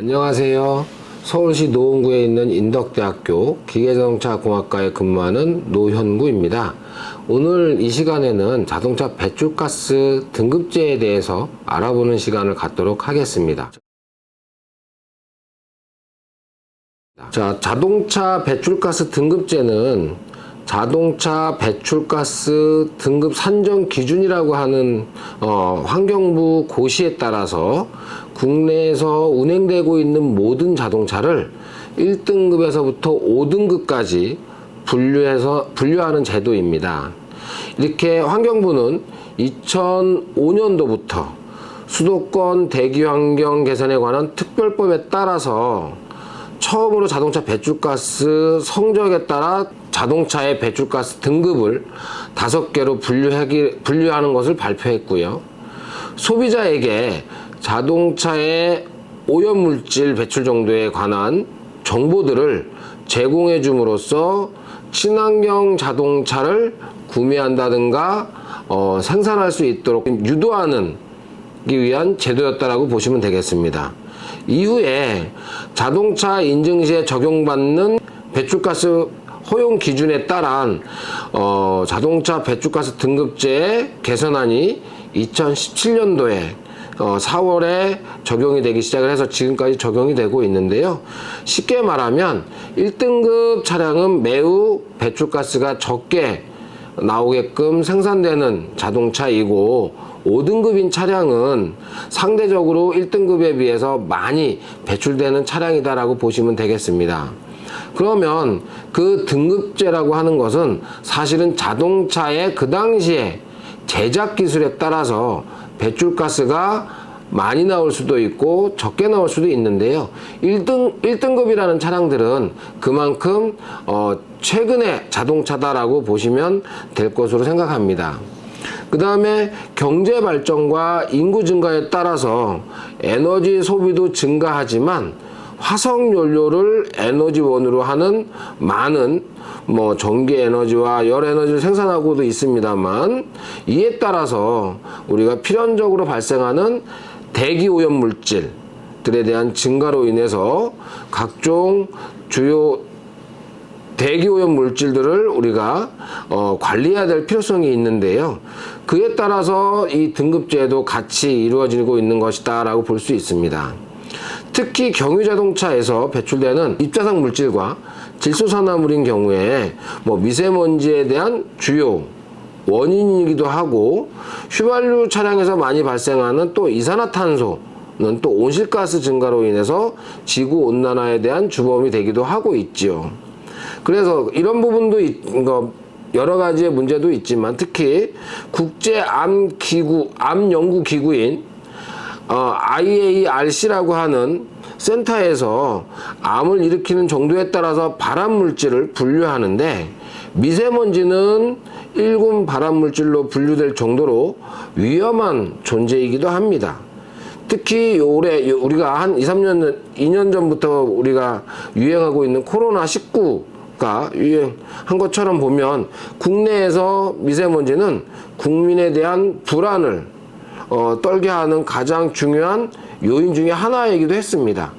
안녕하세요. 서울시 노원구에 있는 인덕대학교 기계자동차공학과에 근무하는 노현구입니다. 오늘 이 시간에는 자동차 배출가스 등급제에 대해서 알아보는 시간을 갖도록 하겠습니다. 자, 자동차 배출가스 등급제는 자동차 배출가스 등급 산정 기준이라고 하는 어, 환경부 고시에 따라서 국내에서 운행되고 있는 모든 자동차를 1등급에서부터 5등급까지 분류해서 분류하는 제도입니다. 이렇게 환경부는 2005년도부터 수도권 대기 환경 개선에 관한 특별법에 따라서 처음으로 자동차 배출가스 성적에 따라 자동차의 배출가스 등급을 다섯 개로 분류하기, 분류하는 것을 발표했고요. 소비자에게 자동차의 오염물질 배출 정도에 관한 정보들을 제공해 줌으로써 친환경 자동차를 구매한다든가 어, 생산할 수 있도록 유도하는 기 위한 제도였다라고 보시면 되겠습니다. 이후에 자동차 인증 시에 적용받는 배출가스 허용 기준에 따른 어, 자동차 배출가스 등급제 개선안이 2017년도에 어, 4월에 적용이 되기 시작을 해서 지금까지 적용이 되고 있는데요. 쉽게 말하면 1등급 차량은 매우 배출가스가 적게 나오게끔 생산되는 자동차이고 5등급인 차량은 상대적으로 1등급에 비해서 많이 배출되는 차량이다라고 보시면 되겠습니다. 그러면 그 등급제라고 하는 것은 사실은 자동차의 그 당시에 제작 기술에 따라서 배출가스가 많이 나올 수도 있고 적게 나올 수도 있는데요. 1등, 1등급이라는 차량들은 그만큼 어, 최근의 자동차다라고 보시면 될 것으로 생각합니다. 그 다음에 경제 발전과 인구 증가에 따라서 에너지 소비도 증가하지만 화석 연료를 에너지원으로 하는 많은 뭐 전기 에너지와 열 에너지를 생산하고도 있습니다만 이에 따라서 우리가 필연적으로 발생하는 대기 오염 물질들에 대한 증가로 인해서 각종 주요 대기 오염 물질들을 우리가 어, 관리해야 될 필요성이 있는데요. 그에 따라서 이 등급제도 같이 이루어지고 있는 것이다 라고 볼 수 있습니다. 특히 경유 자동차에서 배출되는 입자상 물질과 질소산화물인 경우에 뭐 미세먼지에 대한 주요 원인이기도 하고 휘발유 차량에서 많이 발생하는 또 이산화탄소는 또 온실가스 증가로 인해서 지구 온난화에 대한 주범이 되기도 하고 있지요. 그래서 이런 부분도 여러 가지의 문제도 있지만 특히 국제 암 기구 암 연구 기구인 어, IARC라고 하는 센터에서 암을 일으키는 정도에 따라서 발암 물질을 분류하는데 미세먼지는 1군 발암 물질로 분류될 정도로 위험한 존재이기도 합니다. 특히 올해 우리가 한 2, 3년, 2년 전부터 우리가 유행하고 있는 코로나 19가 유행한 것처럼 보면 국내에서 미세먼지는 국민에 대한 불안을 어, 떨게 하는 가장 중요한 요인 중에 하나이기도 했습니다.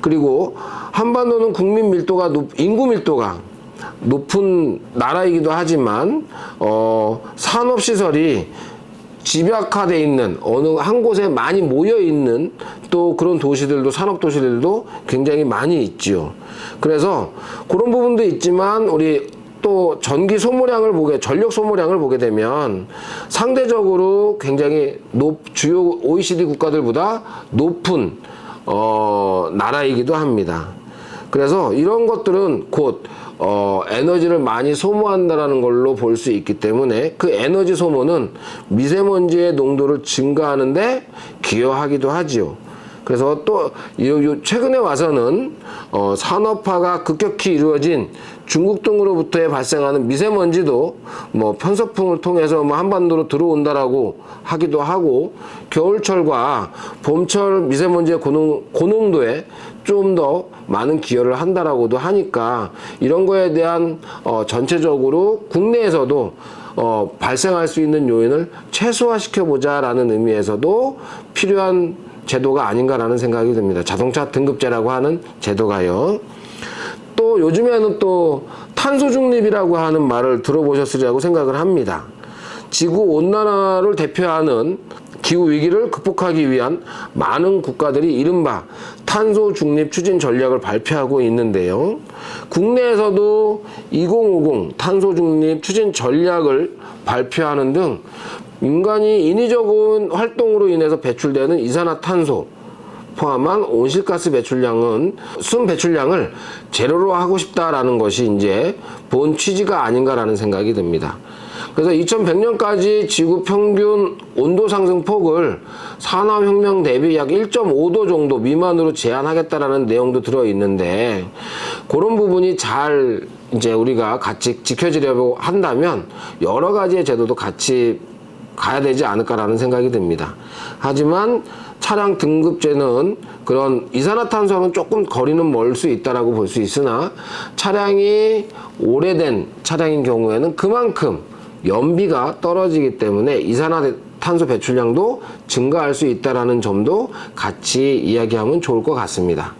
그리고 한반도는 국민 밀도가 높, 인구 밀도가 높은 나라이기도 하지만 어, 산업 시설이 집약화돼 있는 어느 한 곳에 많이 모여 있는 또 그런 도시들도 산업 도시들도 굉장히 많이 있지요. 그래서 그런 부분도 있지만 우리 또 전기 소모량을 보게 전력 소모량을 보게 되면 상대적으로 굉장히 높 주요 OECD 국가들보다 높은 어, 나라이기도 합니다. 그래서 이런 것들은 곧 어, 에너지를 많이 소모한다라는 걸로 볼 수 있기 때문에 그 에너지 소모는 미세먼지의 농도를 증가하는데 기여하기도 하지요. 그래서 또 최근에 와서는 어, 산업화가 급격히 이루어진 중국 등으로부터의 발생하는 미세먼지도 뭐 편서풍을 통해서 뭐 한반도로 들어온다라고 하기도 하고 겨울철과 봄철 미세먼지의 고농, 고농도에 좀 더 많은 기여를 한다라고도 하니까 이런 거에 대한 어, 전체적으로 국내에서도 어, 발생할 수 있는 요인을 최소화시켜 보자라는 의미에서도 필요한 제도가 아닌가라는 생각이 듭니다. 자동차 등급제라고 하는 제도가요. 또 요즘에는 또 탄소 중립이라고 하는 말을 들어보셨으리라고 생각을 합니다. 지구 온난화를 대표하는 기후 위기를 극복하기 위한 많은 국가들이 이른바 탄소 중립 추진 전략을 발표하고 있는데요. 국내에서도 2050 탄소 중립 추진 전략을 발표하는 등 인간이 인위적인 활동으로 인해서 배출되는 이산화탄소 포함한 온실가스 배출량은 순 배출량을 제로로 하고 싶다라는 것이 이제 본 취지가 아닌가라는 생각이 듭니다. 그래서 2100년까지 지구 평균 온도 상승 폭을 산업혁명 대비 약 1.5도 정도 미만으로 제한하겠다라는 내용도 들어 있는데 그런 부분이 잘 이제 우리가 같이 지켜지려고 한다면 여러 가지의 제도도 같이 가야 되지 않을까라는 생각이 듭니다. 하지만 차량 등급제는 그런 이산화탄소는 조금 거리는 멀 수 있다라고 볼 수 있으나 차량이 오래된 차량인 경우에는 그만큼 연비가 떨어지기 때문에 이산화탄소 배출량도 증가할 수 있다라는 점도 같이 이야기하면 좋을 것 같습니다.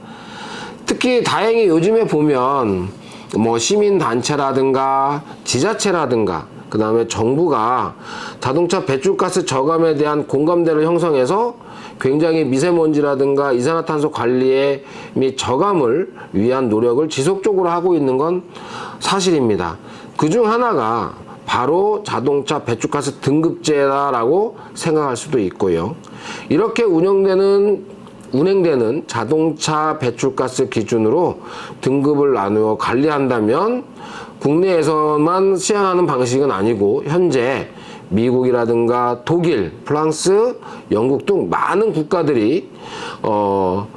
특히 다행히 요즘에 보면 뭐 시민 단체라든가 지자체라든가 그 다음에 정부가 자동차 배출가스 저감에 대한 공감대를 형성해서 굉장히 미세먼지라든가 이산화탄소 관리에 및 저감을 위한 노력을 지속적으로 하고 있는 건 사실입니다. 그 중 하나가 바로 자동차 배출가스 등급제라고 생각할 수도 있고요. 이렇게 운영되는 운행되는 자동차 배출가스 기준으로 등급을 나누어 관리한다면 국내에서만 시행하는 방식은 아니고 현재 미국이라든가 독일, 프랑스, 영국 등 많은 국가들이 어,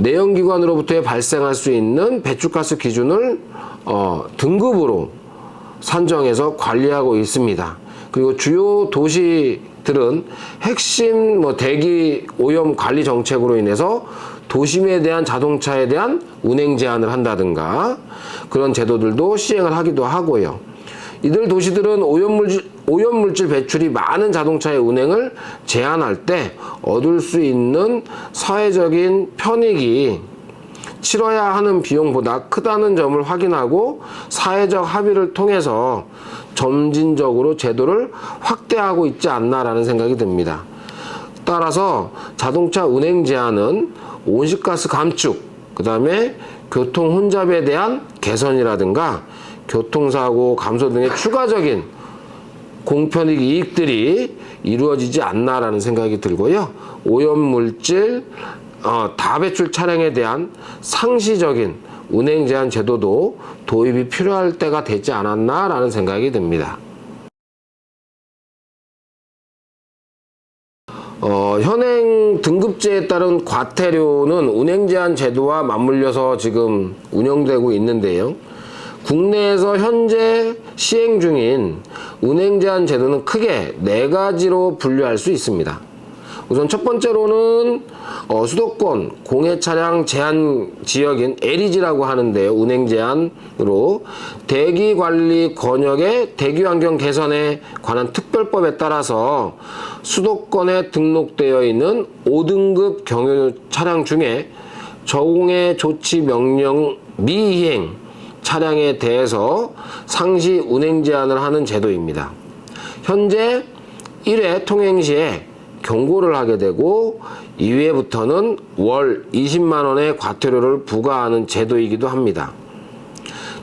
내연기관으로부터 발생할 수 있는 배출가스 기준을 어, 등급으로 산정해서 관리하고 있습니다. 그리고 주요 도시들은 핵심 뭐 대기 오염 관리 정책으로 인해서 도심에 대한 자동차에 대한 운행 제한을 한다든가 그런 제도들도 시행을 하기도 하고요. 이들 도시들은 오염물질, 오염물질 배출이 많은 자동차의 운행을 제한할 때 얻을 수 있는 사회적인 편익이 치러야 하는 비용보다 크다는 점을 확인하고 사회적 합의를 통해서 점진적으로 제도를 확대하고 있지 않나라는 생각이 듭니다. 따라서 자동차 운행 제한은 온실가스 감축, 그 다음에 교통 혼잡에 대한 개선이라든가 교통사고 감소 등의 추가적인 공편익 이익들이 이루어지지 않나라는 생각이 들고요. 오염물질, 어, 다배출 차량에 대한 상시적인 운행 제한 제도도 도입이 필요할 때가 되지 않았나라는 생각이 듭니다. 어, 현행 등급제에 따른 과태료는 운행 제한 제도와 맞물려서 지금 운영되고 있는데요. 국내에서 현재 시행 중인 운행 제한 제도는 크게 네 가지로 분류할 수 있습니다. 우선 첫 번째로는 어, 수도권 공해 차량 제한 지역인 LEG라고 하는데요. 운행 제한으로 대기 관리 권역의 대기 환경 개선에 관한 특별법에 따라서 수도권에 등록되어 있는 5등급 경유 차량 중에 저공해 조치 명령 미이행 차량에 대해서 상시 운행 제한을 하는 제도입니다. 현재 1회 통행 시에 경고를 하게 되고 2회부터는 월 20만 원의 과태료를 부과하는 제도이기도 합니다.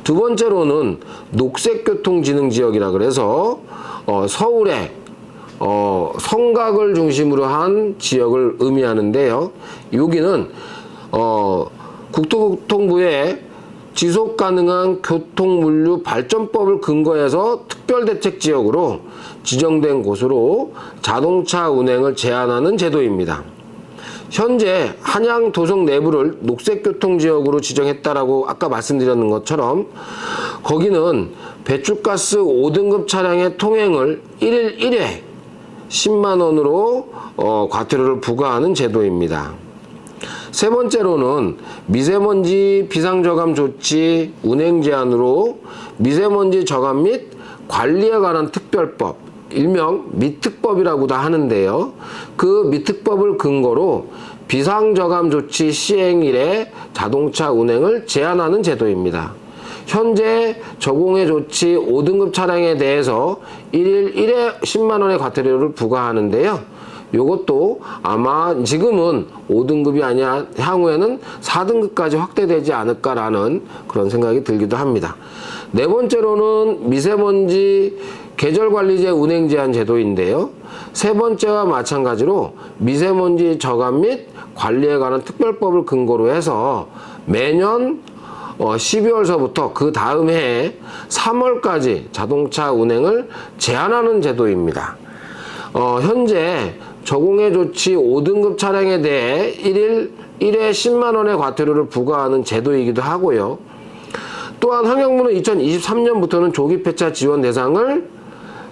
두 번째로는 녹색교통지능지역이라 그래서 어, 서울에 어, 성곽을 중심으로 한 지역을 의미하는데요. 여기는 어, 국토교통부의 지속 가능한 교통물류 발전법을 근거해서 특별대책 지역으로 지정된 곳으로 자동차 운행을 제한하는 제도입니다. 현재 한양 도성 내부를 녹색교통지역으로 지정했다라고 아까 말씀드렸는 것처럼 거기는 배출가스 5등급 차량의 통행을 1일 1회 10만 원으로 어, 과태료를 부과하는 제도입니다. 세 번째로는 미세먼지 비상저감 조치 운행 제한으로 미세먼지 저감 및 관리에 관한 특별법, 일명 미특법이라고도 하는데요. 그 미특법을 근거로 비상저감 조치 시행일에 자동차 운행을 제한하는 제도입니다. 현재 저공해 조치 5등급 차량에 대해서 1일 1회 10만 원의 과태료를 부과하는데요. 요것도 아마 지금은 5등급이 아니야 향후에는 4등급까지 확대되지 않을까라는 그런 생각이 들기도 합니다. 네 번째로는 미세먼지 계절관리제 운행 제한 제도인데요. 세 번째와 마찬가지로 미세먼지 저감 및 관리에 관한 특별법을 근거로 해서 매년 어, 12월서부터 그 다음 해 3월까지 자동차 운행을 제한하는 제도입니다. 어, 현재 저공해 조치 5등급 차량에 대해 1일 1회 10만 원의 과태료를 부과하는 제도이기도 하고요. 또한 환경부는 2023년부터는 조기 폐차 지원 대상을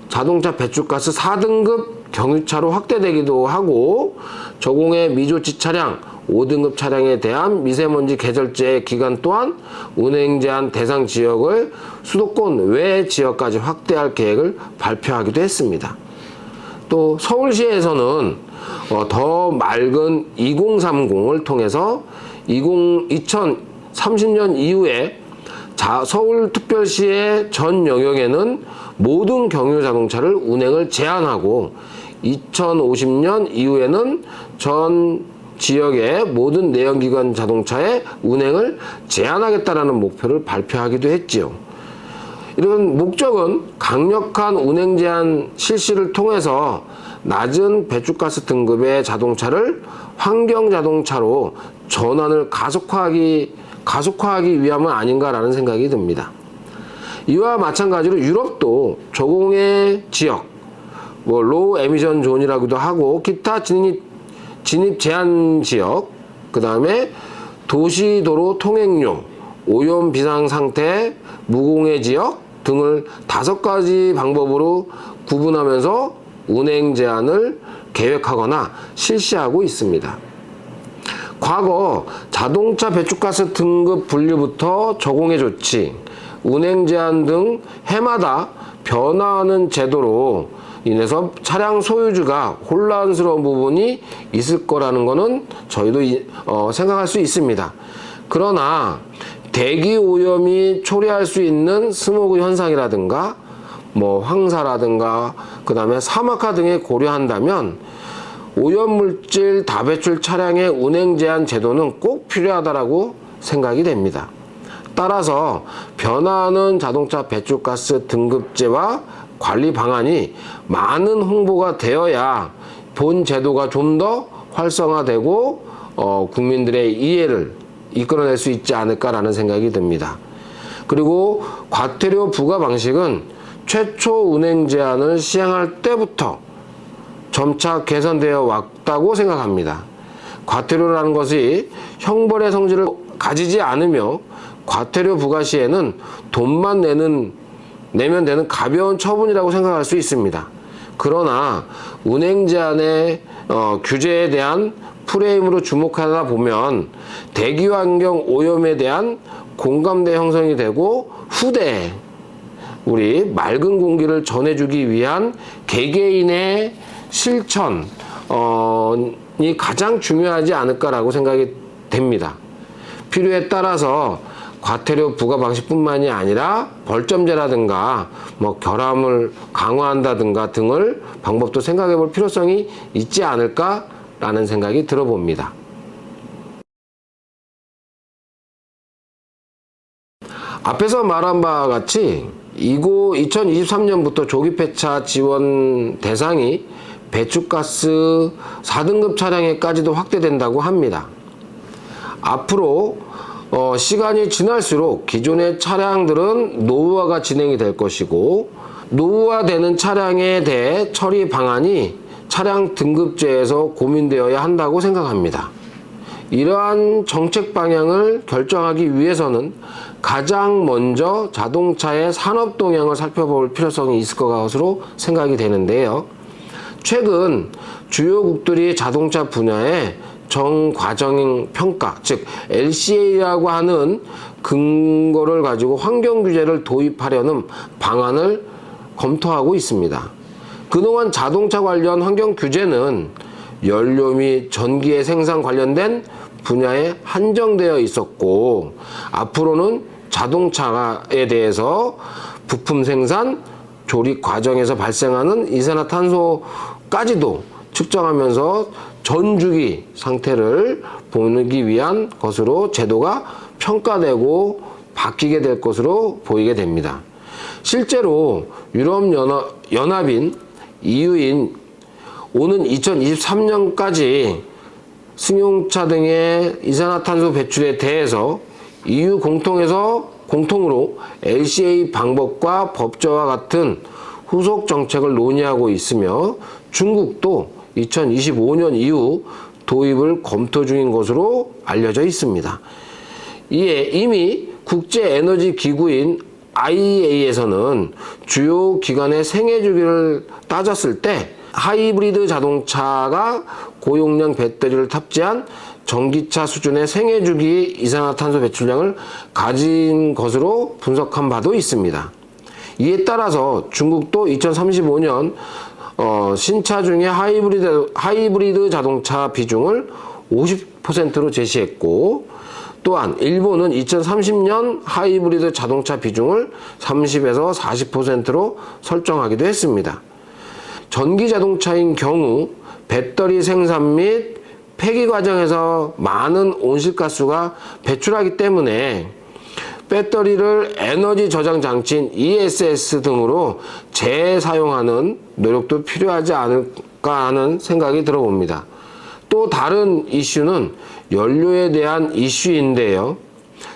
자동차 배출가스 4등급 경유차로 확대되기도 하고 저공해 미조치 차량 5등급 차량에 대한 미세먼지 계절제 기간 또한 운행 제한 대상 지역을 수도권 외 지역까지 확대할 계획을 발표하기도 했습니다. 또 서울시에서는 어, 더 맑은 2030을 통해서 20, 2030년 이후에 자, 서울특별시의 전 영역에는 모든 경유 자동차를 운행을 제한하고 2050년 이후에는 전 지역의 모든 내연기관 자동차의 운행을 제한하겠다라는 목표를 발표하기도 했지요. 이런 목적은 강력한 운행 제한 실시를 통해서 낮은 배출가스 등급의 자동차를 환경 자동차로 전환을 가속화하기 가속화하기 위함은 아닌가라는 생각이 듭니다. 이와 마찬가지로 유럽도 저공해 지역, 뭐 로우 에미션 존이라고도 하고 기타 진입 진입 제한 지역, 그 다음에 도시 도로 통행료, 오염 비상 상태, 무공해 지역 등을 다섯 가지 방법으로 구분하면서 운행 제한을 계획하거나 실시하고 있습니다. 과거 자동차 배출가스 등급 분류부터 저공해 조치, 운행 제한 등 해마다 변화하는 제도로 인해서 차량 소유주가 혼란스러운 부분이 있을 거라는 것은 저희도 이- 어, 생각할 수 있습니다. 그러나 대기 오염이 초래할 수 있는 스모그 현상이라든가 뭐 황사라든가 그다음에 사막화 등에 고려한다면 오염물질 다배출 차량의 운행 제한 제도는 꼭 필요하다라고 생각이 됩니다. 따라서 변화하는 자동차 배출가스 등급제와 관리 방안이 많은 홍보가 되어야 본 제도가 좀 더 활성화되고 어, 국민들의 이해를 이끌어낼 수 있지 않을까라는 생각이 듭니다. 그리고 과태료 부과 방식은 최초 운행 제한을 시행할 때부터 점차 개선되어 왔다고 생각합니다. 과태료라는 것이 형벌의 성질을 가지지 않으며 과태료 부과 시에는 돈만 내는 내면 되는 가벼운 처분이라고 생각할 수 있습니다. 그러나 운행 제한의 어, 규제에 대한 프레임으로 주목하다 보면 대기 환경 오염에 대한 공감대 형성이 되고 후대에 우리 맑은 공기를 전해주기 위한 개개인의 실천 이 가장 중요하지 않을까라고 생각이 됩니다. 필요에 따라서 과태료 부과 방식뿐만이 아니라 벌점제라든가 뭐 결함을 강화한다든가 등을 방법도 생각해 볼 필요성이 있지 않을까 라는 생각이 들어봅니다. 앞에서 말한 바와 같이 이고 2023년부터 조기 폐차 지원 대상이 배출가스 4등급 차량에까지도 확대된다고 합니다. 앞으로 어, 시간이 지날수록 기존의 차량들은 노후화가 진행이 될 것이고 노후화되는 차량에 대해 처리 방안이 차량 등급제에서 고민되어야 한다고 생각합니다. 이러한 정책 방향을 결정하기 위해서는 가장 먼저 자동차의 산업 동향을 살펴볼 필요성이 있을 것으로 생각이 되는데요. 최근 주요국들이 자동차 분야에 정과정 평가, 즉 LCA라고 하는 근거를 가지고 환경 규제를 도입하려는 방안을 검토하고 있습니다. 그동안 자동차 관련 환경 규제는 연료 및 전기의 생산 관련된 분야에 한정되어 있었고 앞으로는 자동차에 대해서 부품 생산, 조립 과정에서 발생하는 이산화탄소까지도 측정하면서 전주기 상태를 보기 위한 것으로 제도가 평가되고 바뀌게 될 것으로 보이게 됩니다. 실제로 유럽연합인 EU인 오는 2023년까지 승용차 등의 이산화탄소 배출에 대해서 EU 공통에서 공통으로 LCA 방법과 법제와 같은 후속 정책을 논의하고 있으며 중국도 2025년 이후 도입을 검토 중인 것으로 알려져 있습니다. 이에 이미 국제에너지 기구인 IEA에서는 주요 기관의 생애 주기를 따졌을 때 하이브리드 자동차가 고용량 배터리를 탑재한 전기차 수준의 생애 주기 이산화탄소 배출량을 가진 것으로 분석한 바도 있습니다. 이에 따라서 중국도 2035년 어, 신차 중에 하이브리드, 하이브리드 자동차 비중을 50%로 제시했고 또한 일본은 2030년 하이브리드 자동차 비중을 30에서 40%로 설정하기도 했습니다. 전기 자동차인 경우 배터리 생산 및 폐기 과정에서 많은 온실가스가 배출하기 때문에 배터리를 에너지 저장 장치인 ESS 등으로 재사용하는 노력도 필요하지 않을까 하는 생각이 들어봅니다. 또 다른 이슈는 연료에 대한 이슈인데요.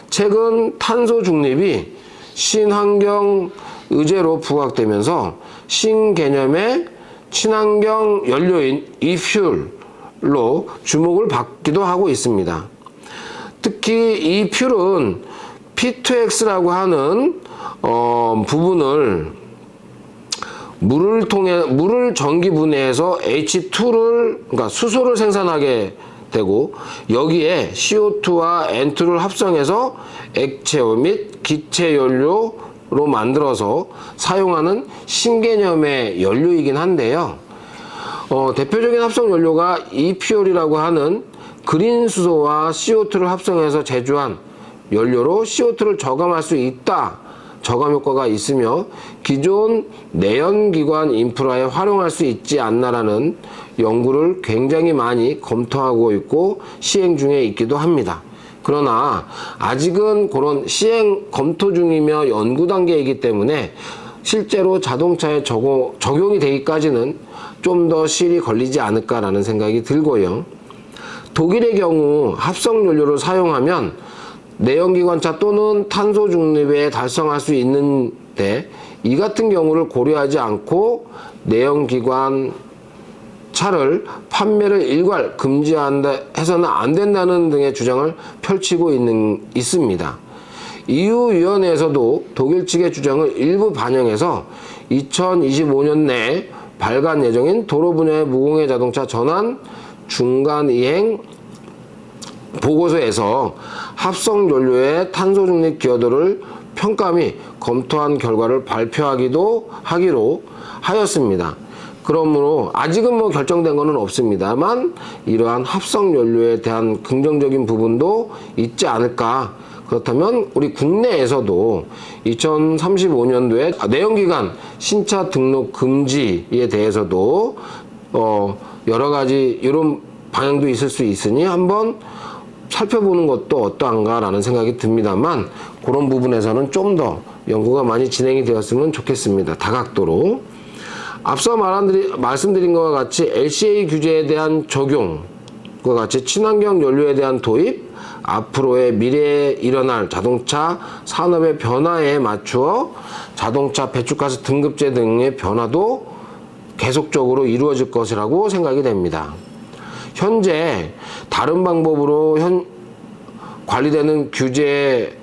최근 탄소 중립이 신환경 의제로 부각되면서 신개념의 친환경 연료인 이퓨얼로 주목을 받기도 하고 있습니다. 특히 이 퓨얼은 P2X라고 하는 어, 부분을 물을 통해 물을 전기 분해해서 H2를 그러니까 수소를 생산하게 되고 여기에 CO2와 N2를 합성해서 액체와 및 기체 연료로 만들어서 사용하는 신개념의 연료이긴 한데요. 어, 대표적인 합성 연료가 이퓨얼이라고 하는 그린 수소와 CO2를 합성해서 제조한 연료로 CO2를 저감할 수 있다. 저감 효과가 있으며 기존 내연기관 인프라에 활용할 수 있지 않나라는 연구를 굉장히 많이 검토하고 있고 시행 중에 있기도 합니다. 그러나 아직은 그런 시행 검토 중이며 연구 단계이기 때문에 실제로 자동차에 적용, 적용이 되기까지는 좀더 시일이 걸리지 않을까라는 생각이 들고요. 독일의 경우 합성 연료를 사용하면 내연기관차 또는 탄소 중립에 달성할 수 있는데 이 같은 경우를 고려하지 않고 내연기관 차를 판매를 일괄 금지한다 해서는 안 된다는 등의 주장을 펼치고 있는 있습니다. EU 위원회에서도 독일 측의 주장을 일부 반영해서 2025년 내 발간 예정인 도로 분야의 무공해 자동차 전환 중간 이행 보고서에서 합성 연료의 탄소 중립 기여도를 평가 및 검토한 결과를 발표하기도 하기로 하였습니다. 그러므로 아직은 뭐 결정된 것은 없습니다만 이러한 합성 연료에 대한 긍정적인 부분도 있지 않을까. 그렇다면 우리 국내에서도 2035년도에 내연기관 신차 등록 금지에 대해서도 어 여러 가지 이런 방향도 있을 수 있으니 한번 살펴보는 것도 어떠한가라는 생각이 듭니다만 그런 부분에서는 좀 더 연구가 많이 진행이 되었으면 좋겠습니다. 다각도로. 앞서 말한, 말씀드린 것과 같이 LCA 규제에 대한 적용과 같이 친환경 연료에 대한 도입, 앞으로의 미래에 일어날 자동차 산업의 변화에 맞추어 자동차 배출가스 등급제 등의 변화도 계속적으로 이루어질 것이라고 생각이 됩니다. 현재 다른 방법으로 현 관리되는 규제의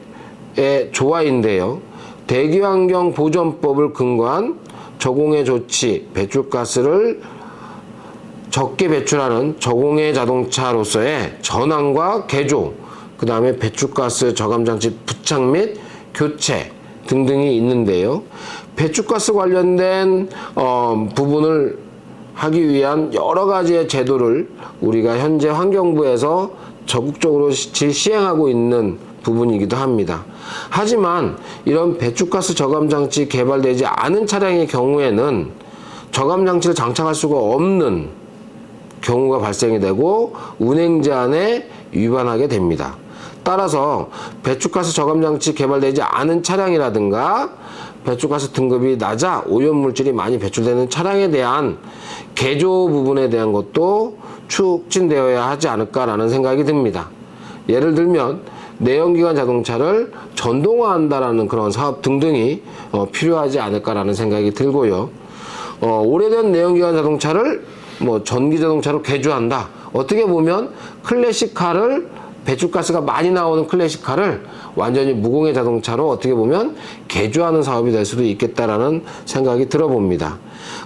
조화인데요. 대기환경 보전법을 근거한 저공해 조치, 배출가스를 적게 배출하는 저공해 자동차로서의 전환과 개조, 그 다음에 배출가스 저감장치 부착 및 교체 등등이 있는데요. 배출가스 관련된 어, 부분을 하기 위한 여러 가지의 제도를 우리가 현재 환경부에서 적극적으로 시- 시행하고 있는 부분이기도 합니다. 하지만 이런 배출가스 저감 장치 개발되지 않은 차량의 경우에는 저감 장치를 장착할 수가 없는 경우가 발생이 되고 운행 제한에 위반하게 됩니다. 따라서 배출가스 저감 장치 개발되지 않은 차량이라든가 배출가스 등급이 낮아 오염물질이 많이 배출되는 차량에 대한 개조 부분에 대한 것도促진되어야 하지 않을까라는 생각이 듭니다. 예를 들면 내연기관 자동차를 전동화한다라는 그런 사업 등등이 어, 필요하지 않을까라는 생각이 들고요. 어, 오래된 내연기관 자동차를 뭐 전기 자동차로 개조한다. 어떻게 보면 클래식카를 배출가스가 많이 나오는 클래식카를 완전히 무공해 자동차로 어떻게 보면 개조하는 사업이 될 수도 있겠다라는 생각이 들어봅니다.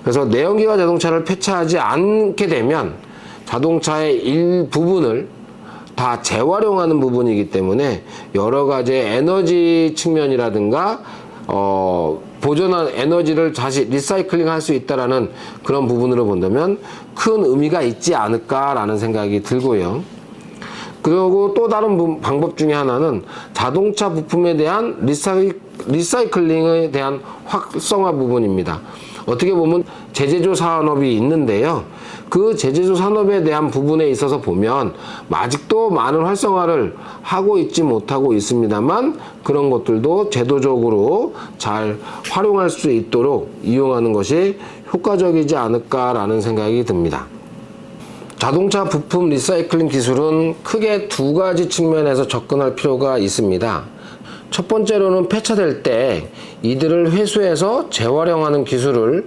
그래서 내연기관 자동차를 폐차하지 않게 되면 자동차의 일부분을 다 재활용하는 부분이기 때문에 여러 가지 에너지 측면이라든가 어, 보존한 에너지를 다시 리사이클링 할 수 있다라는 그런 부분으로 본다면 큰 의미가 있지 않을까라는 생각이 들고요. 그리고 또 다른 부- 방법 중에 하나는 자동차 부품에 대한 리사이, 리사이클링에 대한 활성화 부분입니다. 어떻게 보면 제제조 산업이 있는데요. 그 제제조 산업에 대한 부분에 있어서 보면 아직도 많은 활성화를 하고 있지 못하고 있습니다만 그런 것들도 제도적으로 잘 활용할 수 있도록 이용하는 것이 효과적이지 않을까라는 생각이 듭니다. 자동차 부품 리사이클링 기술은 크게 두 가지 측면에서 접근할 필요가 있습니다. 첫 번째로는 폐차될 때 이들을 회수해서 재활용하는 기술을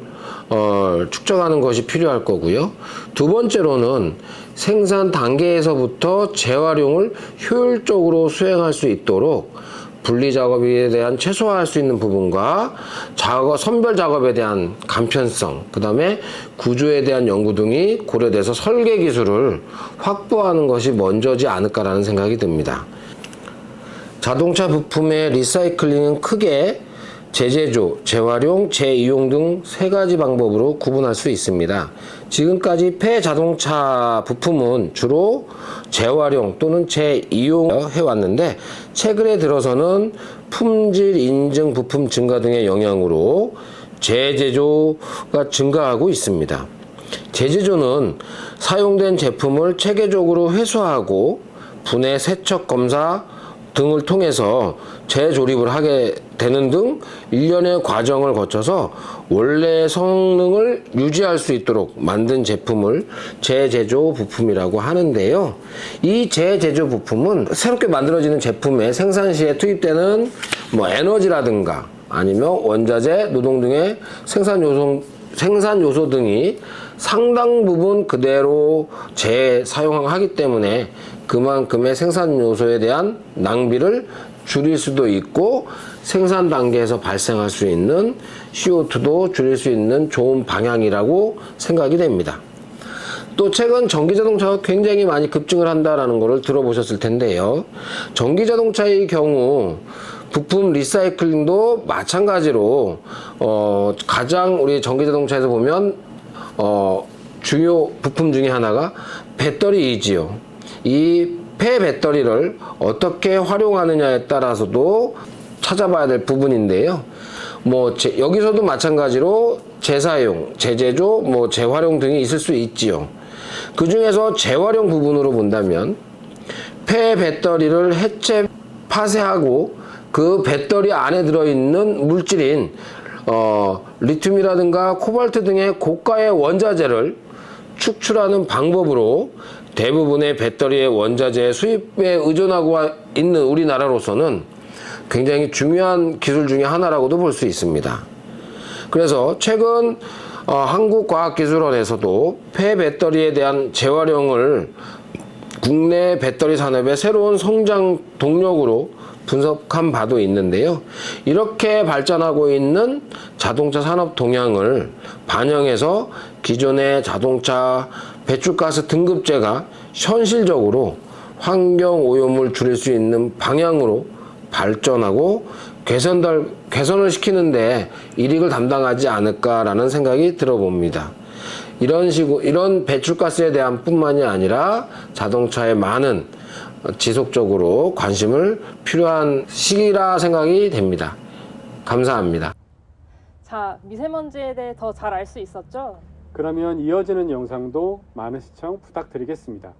어, 축적하는 것이 필요할 거고요. 두 번째로는 생산 단계에서부터 재활용을 효율적으로 수행할 수 있도록 분리 작업에 대한 최소화할 수 있는 부분과 작업 선별 작업에 대한 간편성, 그 다음에 구조에 대한 연구 등이 고려돼서 설계 기술을 확보하는 것이 먼저지 않을까라는 생각이 듭니다. 자동차 부품의 리사이클링은 크게 재제조, 재활용, 재이용 등 세 가지 방법으로 구분할 수 있습니다. 지금까지 폐자동차 부품은 주로 재활용 또는 재이용 해왔는데 최근에 들어서는 품질 인증 부품 증가 등의 영향으로 재제조가 증가하고 있습니다. 재제조는 사용된 제품을 체계적으로 회수하고 분해 세척 검사 등을 통해서 재조립을 하게 되는 등 일련의 과정을 거쳐서 원래 성능을 유지할 수 있도록 만든 제품을 재제조 부품이라고 하는데요. 이 재제조 부품은 새롭게 만들어지는 제품의 생산 시에 투입되는 뭐 에너지라든가 아니면 원자재, 노동 등의 생산 요소 생산 요소 등이 상당 부분 그대로 재사용하기 때문에 그만큼의 생산 요소에 대한 낭비를 줄일 수도 있고 생산 단계에서 발생할 수 있는 CO2도 줄일 수 있는 좋은 방향이라고 생각이 됩니다. 또 최근 전기 자동차가 굉장히 많이 급증을 한다라는 것을 들어보셨을 텐데요. 전기 자동차의 경우 부품 리사이클링도 마찬가지로 어 가장 우리 전기 자동차에서 보면 어 중요 부품 중에 하나가 배터리이지요. 이 폐 배터리를 어떻게 활용하느냐에 따라서도 찾아봐야 될 부분인데요. 뭐 제- 여기서도 마찬가지로 재사용, 재제조, 뭐 재활용 등이 있을 수 있지요. 그 중에서 재활용 부분으로 본다면 폐 배터리를 해체 파쇄하고 그 배터리 안에 들어있는 물질인 어, 리튬이라든가 코발트 등의 고가의 원자재를 축출하는 방법으로 대부분의 배터리의 원자재 수입에 의존하고 있는 우리나라로서는 굉장히 중요한 기술 중에 하나라고도 볼 수 있습니다. 그래서 최근 어, 한국과학기술원에서도 폐 배터리에 대한 재활용을 국내 배터리 산업의 새로운 성장 동력으로 분석한 바도 있는데요. 이렇게 발전하고 있는 자동차 산업 동향을 반영해서 기존의 자동차 배출가스 등급제가 현실적으로 환경 오염을 줄일 수 있는 방향으로 발전하고 개선달, 개선을 시키는데 이익을 담당하지 않을까라는 생각이 들어봅니다. 이런 식으로 이런 배출가스에 대한 뿐만이 아니라 자동차에 많은 지속적으로 관심을 필요한 시기라 생각이 됩니다. 감사합니다. 자, 미세먼지에 대해 더 잘 알 수 있었죠? 그러면 이어지는 영상도 많은 시청 부탁드리겠습니다.